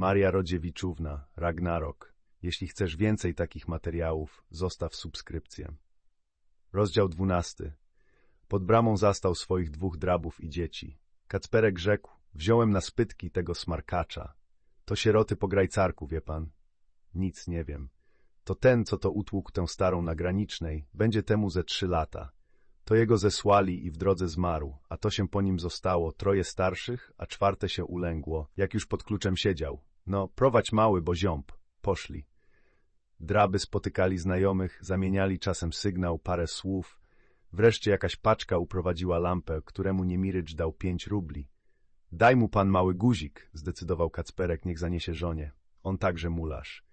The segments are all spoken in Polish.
Maria Rodziewiczówna, Ragnarok. Jeśli chcesz więcej takich materiałów, zostaw subskrypcję. Rozdział dwunasty. Pod bramą zastał swoich dwóch drabów i dzieci. Kacperek rzekł, wziąłem na spytki tego smarkacza. To sieroty po grajcarku, wie pan. Nic nie wiem. To ten, co to utłukł tę starą na granicznej, będzie temu ze trzy lata. To jego zesłali i w drodze zmarł, a to się po nim zostało, troje starszych, a czwarte się ulęgło, jak już pod kluczem siedział. No, prowadź mały, bo ziąb. Poszli. Draby spotykali znajomych, zamieniali czasem sygnał, parę słów. Wreszcie jakaś paczka uprowadziła lampę, któremu Niemirycz dał pięć rubli. Daj mu pan mały guzik, zdecydował Kacperek, niech zaniesie żonie. On także mularz.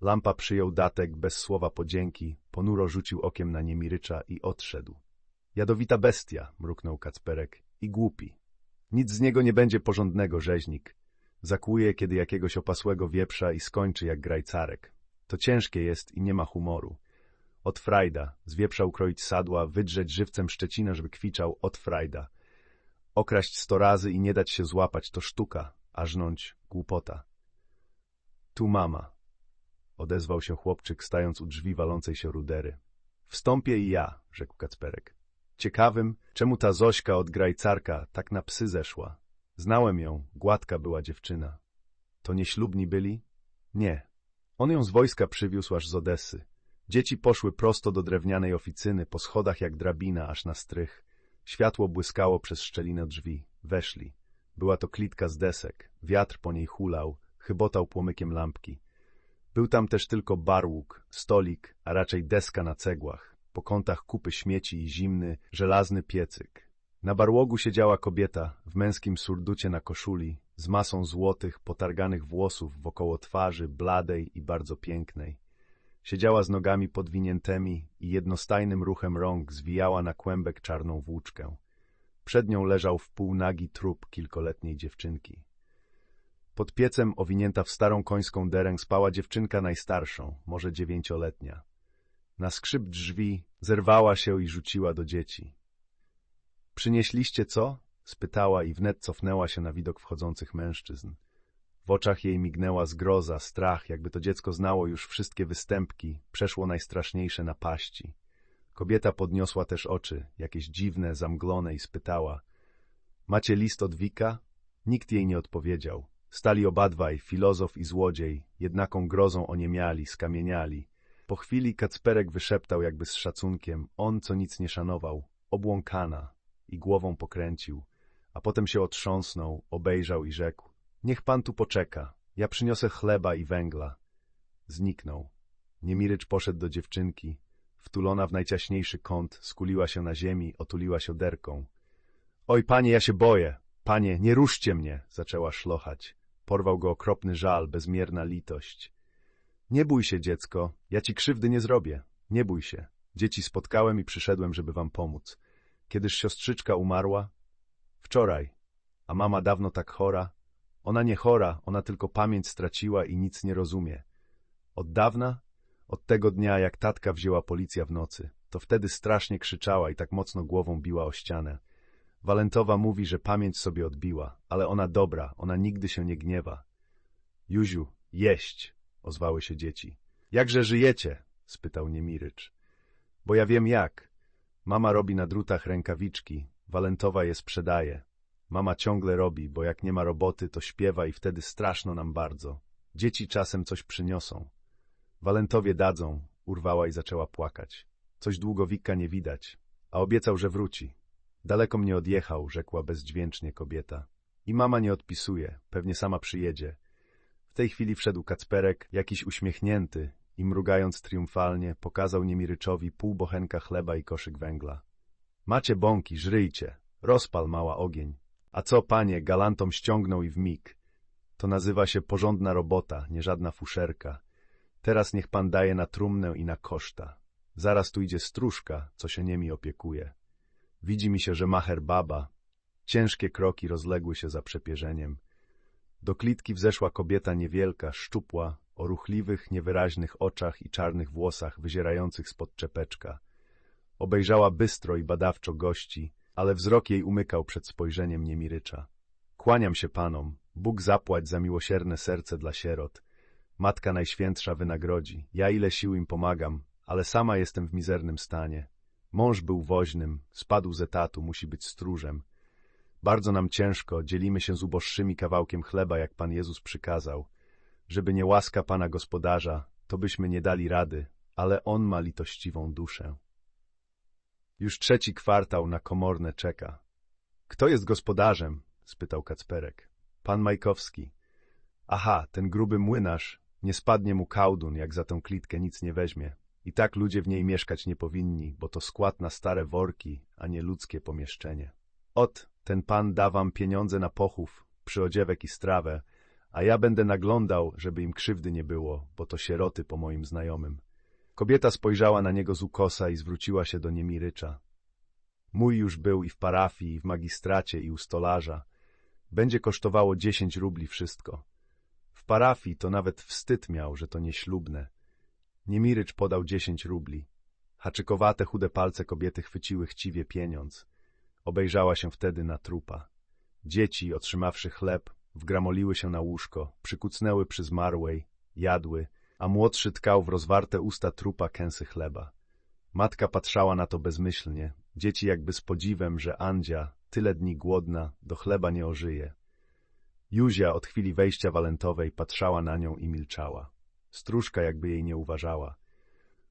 Lampa przyjął datek bez słowa podzięki, ponuro rzucił okiem na Niemirycza i odszedł. Jadowita bestia, mruknął Kacperek, i głupi. Nic z niego nie będzie porządnego, rzeźnik. Zakłuje, kiedy jakiegoś opasłego wieprza i skończy jak grajcarek. To ciężkie jest i nie ma humoru. Od frajda, z wieprza ukroić sadła, wydrzeć żywcem Szczecina, żeby kwiczał od frajda. Okraść sto razy i nie dać się złapać, to sztuka, a żnąć głupota. Tu mama, odezwał się chłopczyk, stając u drzwi walącej się rudery. Wstąpię i ja, rzekł Kacperek. Ciekawym, czemu ta Zośka od grajcarka tak na psy zeszła. Znałem ją, gładka była dziewczyna. To nieślubni byli? Nie. On ją z wojska przywiózł aż z Odesy. Dzieci poszły prosto do drewnianej oficyny, po schodach jak drabina, aż na strych. Światło błyskało przez szczelinę drzwi. Weszli. Była to klitka z desek. Wiatr po niej hulał, chybotał płomykiem lampki. Był tam też tylko barłuk, stolik, a raczej deska na cegłach. Po kątach kupy śmieci i zimny, żelazny piecyk. Na barłogu siedziała kobieta w męskim surducie na koszuli, z masą złotych, potarganych włosów wokoło twarzy, bladej i bardzo pięknej. Siedziała z nogami podwiniętymi i jednostajnym ruchem rąk zwijała na kłębek czarną włóczkę. Przed nią leżał wpółnagi trup kilkoletniej dziewczynki. Pod piecem, owinięta w starą końską derę, spała dziewczynka najstarszą, może dziewięcioletnia. Na skrzyp drzwi zerwała się i rzuciła do dzieci. Przynieśliście co? spytała i wnet cofnęła się na widok wchodzących mężczyzn. W oczach jej mignęła zgroza, strach, jakby to dziecko znało już wszystkie występki, przeszło najstraszniejsze napaści. Kobieta podniosła też oczy, jakieś dziwne, zamglone i spytała. Macie list od Wika? Nikt jej nie odpowiedział. Stali obadwaj, filozof i złodziej, jednaką grozą oniemiali, skamieniali. Po chwili Kacperek wyszeptał jakby z szacunkiem, on, co nic nie szanował, obłąkana, i głową pokręcił, a potem się otrząsnął, obejrzał i rzekł, niech pan tu poczeka, ja przyniosę chleba i węgla. Zniknął. Niemirycz poszedł do dziewczynki, wtulona w najciaśniejszy kąt, skuliła się na ziemi, otuliła się derką. Oj, panie, ja się boję, panie, nie ruszcie mnie, zaczęła szlochać. Porwał go okropny żal, bezmierna litość. Nie bój się, dziecko, ja ci krzywdy nie zrobię. Nie bój się. Dzieci spotkałem i przyszedłem, żeby wam pomóc. Kiedyż siostrzyczka umarła? Wczoraj. A mama dawno tak chora? Ona nie chora, ona tylko pamięć straciła i nic nie rozumie. Od dawna? Od tego dnia, jak tatka wzięła policja w nocy. To wtedy strasznie krzyczała i tak mocno głową biła o ścianę. Walentowa mówi, że pamięć sobie odbiła, ale ona dobra, ona nigdy się nie gniewa. Juziu, jeść, ozwały się dzieci. Jakże żyjecie? spytał Niemirycz. Bo ja wiem jak. Mama robi na drutach rękawiczki, Walentowa je sprzedaje. Mama ciągle robi, bo jak nie ma roboty, to śpiewa i wtedy straszno nam bardzo. Dzieci czasem coś przyniosą. Walentowie dadzą, urwała i zaczęła płakać. Coś długowika nie widać, a obiecał, że wróci. Daleko mnie odjechał, rzekła bezdźwięcznie kobieta. I mama nie odpisuje, pewnie sama przyjedzie. W tej chwili wszedł Kacperek, jakiś uśmiechnięty i mrugając triumfalnie, pokazał Niemiryczowi pół bochenka chleba i koszyk węgla. Macie bąki, żryjcie, rozpal mała ogień. A co, panie, galantom ściągnął i w mig. To nazywa się porządna robota, nie żadna fuszerka. Teraz niech pan daje na trumnę i na koszta. Zaraz tu idzie stróżka, co się niemi opiekuje. Widzi mi się, że macher baba. Ciężkie kroki rozległy się za przepierzeniem. Do klitki wzeszła kobieta niewielka, szczupła, o ruchliwych, niewyraźnych oczach i czarnych włosach wyzierających spod czepeczka. Obejrzała bystro i badawczo gości, ale wzrok jej umykał przed spojrzeniem Niemirycza. Kłaniam się panom, Bóg zapłać za miłosierne serce dla sierot. Matka Najświętsza wynagrodzi. Ja ile sił im pomagam, ale sama jestem w mizernym stanie. Mąż był woźnym, spadł z etatu, musi być stróżem. Bardzo nam ciężko, dzielimy się z uboższymi kawałkiem chleba, jak Pan Jezus przykazał. Żeby nie łaska Pana Gospodarza, to byśmy nie dali rady, ale On ma litościwą duszę. Już trzeci kwartał na komorne czeka. Kto jest gospodarzem? spytał Kacperek. Pan Majkowski. Aha, ten gruby młynarz. Nie spadnie mu kałdun, jak za tą klitkę nic nie weźmie. I tak ludzie w niej mieszkać nie powinni, bo to skład na stare worki, a nie ludzkie pomieszczenie. Ot, ten pan da wam pieniądze na pochów, przyodziewek i strawę, a ja będę naglądał, żeby im krzywdy nie było, bo to sieroty po moim znajomym. Kobieta spojrzała na niego z ukosa i zwróciła się do Niemirycza. Mój już był i w parafii, i w magistracie, i u stolarza. Będzie kosztowało dziesięć rubli wszystko. W parafii to nawet wstyd miał, że to nieślubne. Niemirycz podał dziesięć rubli. Haczykowate, chude palce kobiety chwyciły chciwie pieniądz. Obejrzała się wtedy na trupa. Dzieci, otrzymawszy chleb, wgramoliły się na łóżko, przykucnęły przy zmarłej, jadły, a młodszy tkał w rozwarte usta trupa kęsy chleba. Matka patrzała na to bezmyślnie, dzieci jakby z podziwem, że Andzia, tyle dni głodna, do chleba nie ożyje. Józia od chwili wejścia walentowej patrzała na nią i milczała. Stróżka jakby jej nie uważała.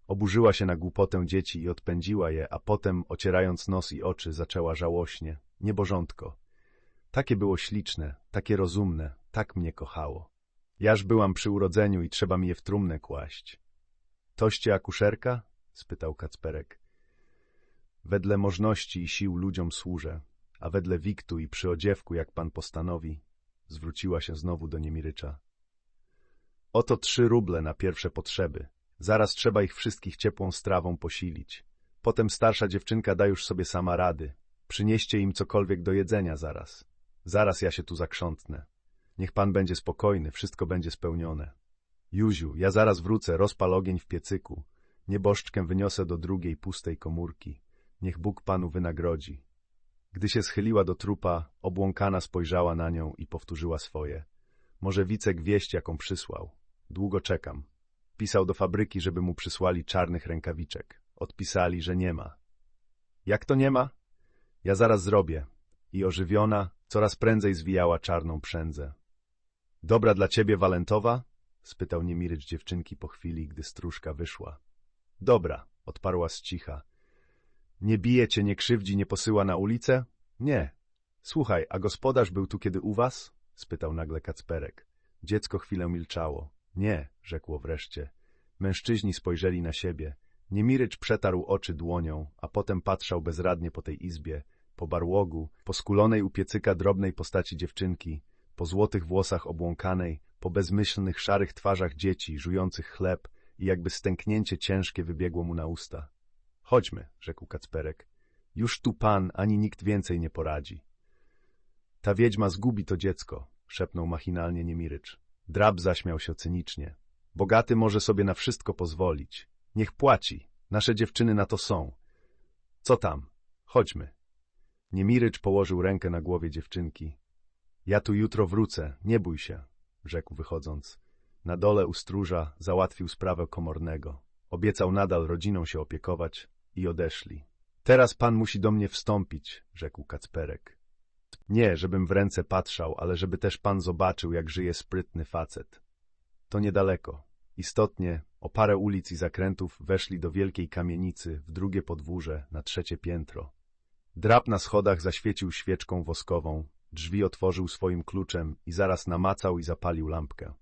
Oburzyła się na głupotę dzieci i odpędziła je, a potem, ocierając nos i oczy, zaczęła żałośnie. Niebożątko. Takie było śliczne, takie rozumne, tak mnie kochało. Jaż byłam przy urodzeniu i trzeba mi je w trumnę kłaść. Toście akuszerka? spytał Kacperek. Wedle możności i sił ludziom służę, a wedle wiktu i przyodziewku, jak pan postanowi, zwróciła się znowu do Niemirycza. Oto trzy ruble na pierwsze potrzeby. Zaraz trzeba ich wszystkich ciepłą strawą posilić. Potem starsza dziewczynka da już sobie sama rady. Przynieście im cokolwiek do jedzenia zaraz. Zaraz ja się tu zakrzątnę. Niech pan będzie spokojny, wszystko będzie spełnione. Józiu, ja zaraz wrócę, rozpal ogień w piecyku. Nieboszczkę wyniosę do drugiej pustej komórki. Niech Bóg panu wynagrodzi. Gdy się schyliła do trupa, obłąkana spojrzała na nią i powtórzyła swoje. Może Wicek wieść, jaką przysłał. Długo czekam. Pisał do fabryki, żeby mu przysłali czarnych rękawiczek. Odpisali, że nie ma. Jak to nie ma? Ja zaraz zrobię. I ożywiona, coraz prędzej zwijała czarną przędzę. Dobra dla ciebie, Walentowa? spytał Niemirycz dziewczynki po chwili, gdy stróżka wyszła. Dobra, odparła z cicha. Nie bije cię, nie krzywdzi, nie posyła na ulicę? Nie. Słuchaj, a gospodarz był tu kiedy u was? spytał nagle Kacperek. Dziecko chwilę milczało. Nie, rzekło wreszcie. Mężczyźni spojrzeli na siebie. Niemirycz przetarł oczy dłonią, a potem patrzał bezradnie po tej izbie, po barłogu, po skulonej u piecyka drobnej postaci dziewczynki, po złotych włosach obłąkanej, po bezmyślnych, szarych twarzach dzieci, żujących chleb i jakby stęknięcie ciężkie wybiegło mu na usta. Chodźmy, rzekł Kacperek. Już tu pan, ani nikt więcej nie poradzi. Ta wiedźma zgubi to dziecko, szepnął machinalnie Niemirycz. Drab zaśmiał się cynicznie. Bogaty może sobie na wszystko pozwolić. Niech płaci. Nasze dziewczyny na to są. Co tam? Chodźmy. Niemirycz położył rękę na głowie dziewczynki. Ja tu jutro wrócę, nie bój się, rzekł wychodząc. Na dole u stróża załatwił sprawę komornego. Obiecał nadal rodziną się opiekować i odeszli. Teraz pan musi do mnie wstąpić, rzekł Kacperek. Nie, żebym w ręce patrzał, ale żeby też pan zobaczył, jak żyje sprytny facet. To niedaleko. Istotnie, o parę ulic i zakrętów weszli do wielkiej kamienicy w drugie podwórze na trzecie piętro. Drap na schodach zaświecił świeczką woskową, drzwi otworzył swoim kluczem i zaraz namacał i zapalił lampkę.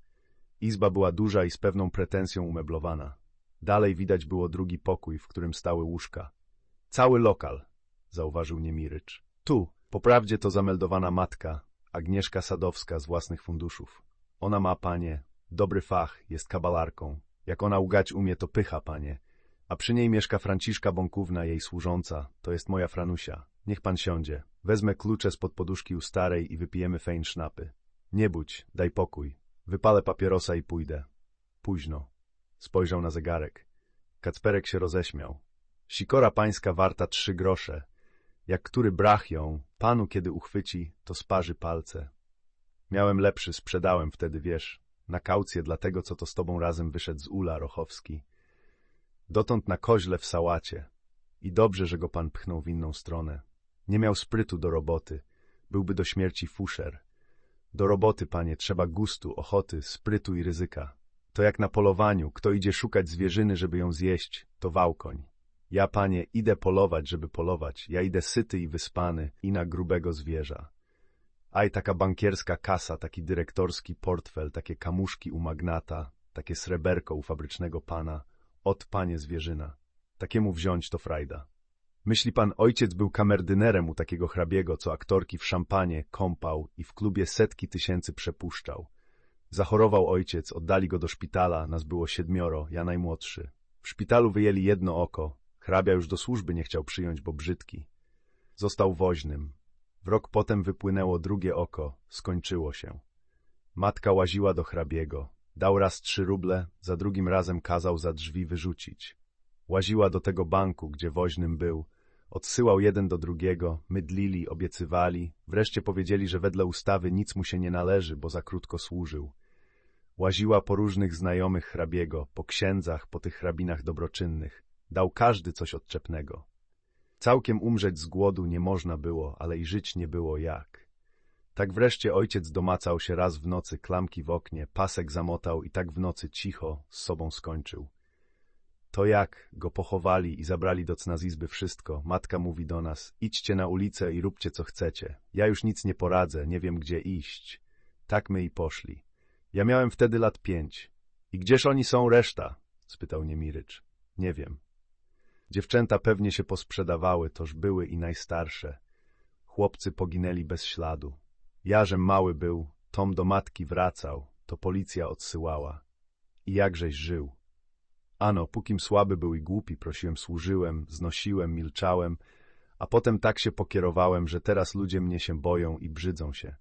Izba była duża i z pewną pretensją umeblowana. Dalej widać było drugi pokój, w którym stały łóżka. Cały lokal, zauważył Niemirycz. Tu, poprawdzie to zameldowana matka, Agnieszka Sadowska z własnych funduszów. Ona ma, panie, dobry fach, jest kabalarką. Jak ona ugać umie, to pycha, panie. A przy niej mieszka Franciszka Bąkówna, jej służąca, to jest moja Franusia. Niech pan siądzie. Wezmę klucze spod poduszki u starej i wypijemy fejn sznapy. Nie budź, daj pokój. Wypalę papierosa i pójdę. Późno. Spojrzał na zegarek. Kacperek się roześmiał. Sikora pańska warta trzy grosze. Jak który brach ją, panu kiedy uchwyci, to sparzy palce. Miałem lepszy, sprzedałem wtedy, wiesz, na kaucję dla tego, co to z tobą razem wyszedł z ula, Rochowski. Dotąd na koźle w sałacie. I dobrze, że go pan pchnął w inną stronę. Nie miał sprytu do roboty. Byłby do śmierci fuszer. Do roboty, panie, trzeba gustu, ochoty, sprytu i ryzyka. To jak na polowaniu, kto idzie szukać zwierzyny, żeby ją zjeść, to wałkoń. Ja, panie, idę polować, żeby polować. Ja idę syty i wyspany i na grubego zwierza. Aj, taka bankierska kasa, taki dyrektorski portfel, takie kamuszki u magnata, takie sreberko u fabrycznego pana. Od panie zwierzyna. Takiemu wziąć to frajda. Myśli pan, ojciec był kamerdynerem u takiego hrabiego, co aktorki w szampanie kąpał i w klubie setki tysięcy przepuszczał. Zachorował ojciec, oddali go do szpitala, nas było siedmioro, ja najmłodszy. W szpitalu wyjęli jedno oko, hrabia już do służby nie chciał przyjąć, bo brzydki. Został woźnym. W rok potem wypłynęło drugie oko, skończyło się. Matka łaziła do hrabiego. Dał raz trzy ruble, za drugim razem kazał za drzwi wyrzucić. Łaziła do tego banku, gdzie woźnym był. Odsyłał jeden do drugiego, mydlili, obiecywali. Wreszcie powiedzieli, że wedle ustawy nic mu się nie należy, bo za krótko służył. Łaziła po różnych znajomych hrabiego, po księdzach, po tych hrabinach dobroczynnych. Dał każdy coś odczepnego. Całkiem umrzeć z głodu nie można było, ale i żyć nie było jak. Tak wreszcie ojciec domacał się raz w nocy klamki w oknie, pasek zamotał i tak w nocy cicho z sobą skończył. To jak go pochowali i zabrali do cnazizby wszystko, matka mówi do nas, idźcie na ulicę i róbcie co chcecie. Ja już nic nie poradzę, nie wiem gdzie iść. Tak my i poszli. Ja miałem wtedy lat pięć. I gdzież oni są reszta? spytał Niemirycz. Nie wiem. Dziewczęta pewnie się posprzedawały, toż były i najstarsze. Chłopcy poginęli bez śladu. Jarzem mały był, Tom do matki wracał, to policja odsyłała. I jakżeś żył. Ano, pókim słaby był i głupi, prosiłem, służyłem, znosiłem, milczałem, a potem tak się pokierowałem, że teraz ludzie mnie się boją i brzydzą się.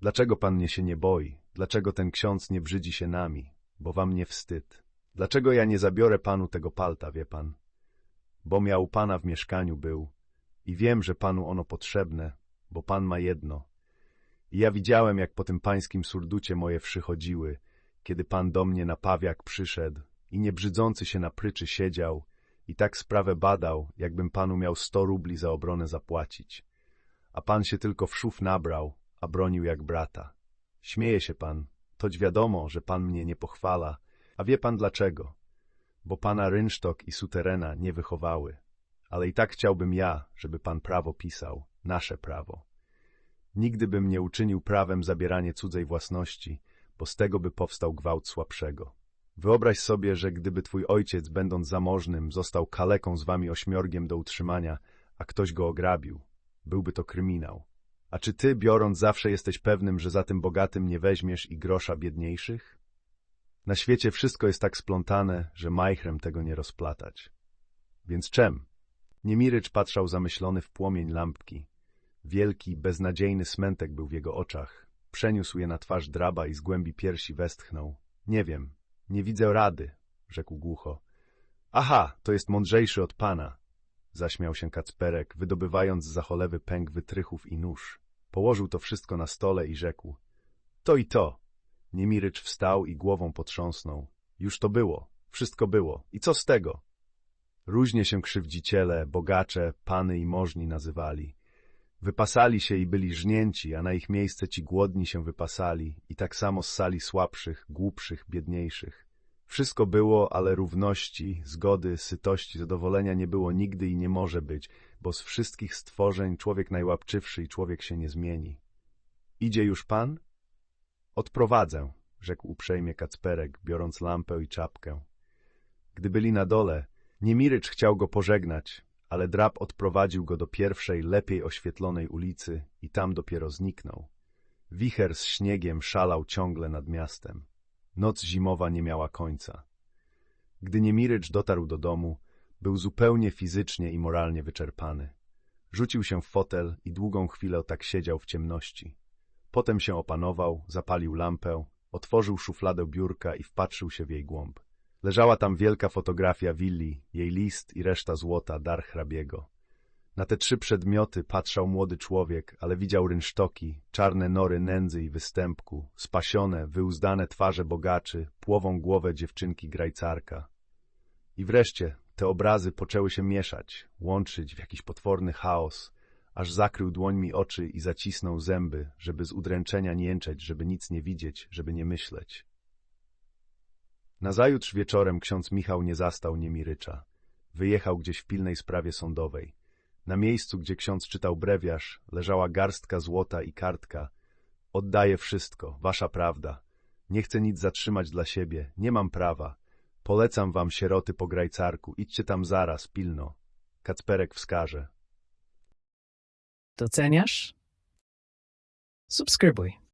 Dlaczego pan mnie się nie boi? Dlaczego ten ksiądz nie brzydzi się nami? Bo wam nie wstyd. Dlaczego ja nie zabiorę panu tego palta, wie pan? Bo miał pana w mieszkaniu był i wiem, że panu ono potrzebne, bo pan ma jedno. Ja widziałem, jak po tym pańskim surducie moje przychodziły, kiedy pan do mnie na pawiak przyszedł i niebrzydzący się na pryczy siedział i tak sprawę badał, jakbym panu miał sto rubli za obronę zapłacić. A pan się tylko w szuf nabrał, a bronił jak brata. Śmieje się pan, toć wiadomo, że pan mnie nie pochwala, a wie pan dlaczego? Bo pana rynsztok i suterena nie wychowały. Ale i tak chciałbym ja, żeby pan prawo pisał, nasze prawo. Nigdy bym nie uczynił prawem zabieranie cudzej własności, bo z tego by powstał gwałt słabszego. Wyobraź sobie, że gdyby twój ojciec, będąc zamożnym, został kaleką z wami ośmiorgiem do utrzymania, a ktoś go ograbił, byłby to kryminał. A czy ty, biorąc, zawsze jesteś pewnym, że za tym bogatym nie weźmiesz i grosza biedniejszych? Na świecie wszystko jest tak splątane, że majchrem tego nie rozplatać. Więc czem? Niemirycz patrzał zamyślony w płomień lampki. Wielki, beznadziejny smętek był w jego oczach. Przeniósł je na twarz draba i z głębi piersi westchnął. Nie wiem, nie widzę rady, rzekł głucho. Aha, to jest mądrzejszy od pana, zaśmiał się Kacperek, wydobywając z zacholewy pęk wytrychów i nóż. Położył to wszystko na stole i rzekł. To i to. Niemirycz wstał i głową potrząsnął. Już to było, wszystko było. I co z tego? Różnie się krzywdziciele, bogacze, pany i możni nazywali. Wypasali się i byli żnięci, a na ich miejsce ci głodni się wypasali i tak samo ssali słabszych, głupszych, biedniejszych. Wszystko było, ale równości, zgody, sytości, zadowolenia nie było nigdy i nie może być, bo z wszystkich stworzeń człowiek najłapczywszy i człowiek się nie zmieni. Idzie już pan? Odprowadzę, rzekł uprzejmie Kacperek, biorąc lampę i czapkę. Gdy byli na dole, Niemirycz chciał go pożegnać, ale drab odprowadził go do pierwszej, lepiej oświetlonej ulicy i tam dopiero zniknął. Wicher z śniegiem szalał ciągle nad miastem. Noc zimowa nie miała końca. Gdy Niemirycz dotarł do domu, był zupełnie fizycznie i moralnie wyczerpany. Rzucił się w fotel i długą chwilę tak siedział w ciemności. Potem się opanował, zapalił lampę, otworzył szufladę biurka i wpatrzył się w jej głąb. Leżała tam wielka fotografia willi, jej list i reszta złota, dar hrabiego. Na te trzy przedmioty patrzał młody człowiek, ale widział rynsztoki, czarne nory nędzy i występku, spasione, wyuzdane twarze bogaczy, płową głowę dziewczynki grajcarka. I wreszcie te obrazy poczęły się mieszać, łączyć w jakiś potworny chaos, aż zakrył dłońmi oczy i zacisnął zęby, żeby z udręczenia nie jęczeć, żeby nic nie widzieć, żeby nie myśleć. Nazajutrz wieczorem ksiądz Michał nie zastał Niemirycza. Wyjechał gdzieś w pilnej sprawie sądowej. Na miejscu, gdzie ksiądz czytał brewiarz, leżała garstka złota i kartka. Oddaję wszystko, wasza prawda. Nie chcę nic zatrzymać dla siebie, nie mam prawa. Polecam wam sieroty po grajcarku, idźcie tam zaraz, pilno. Kacperek wskaże. Doceniasz? Subskrybuj.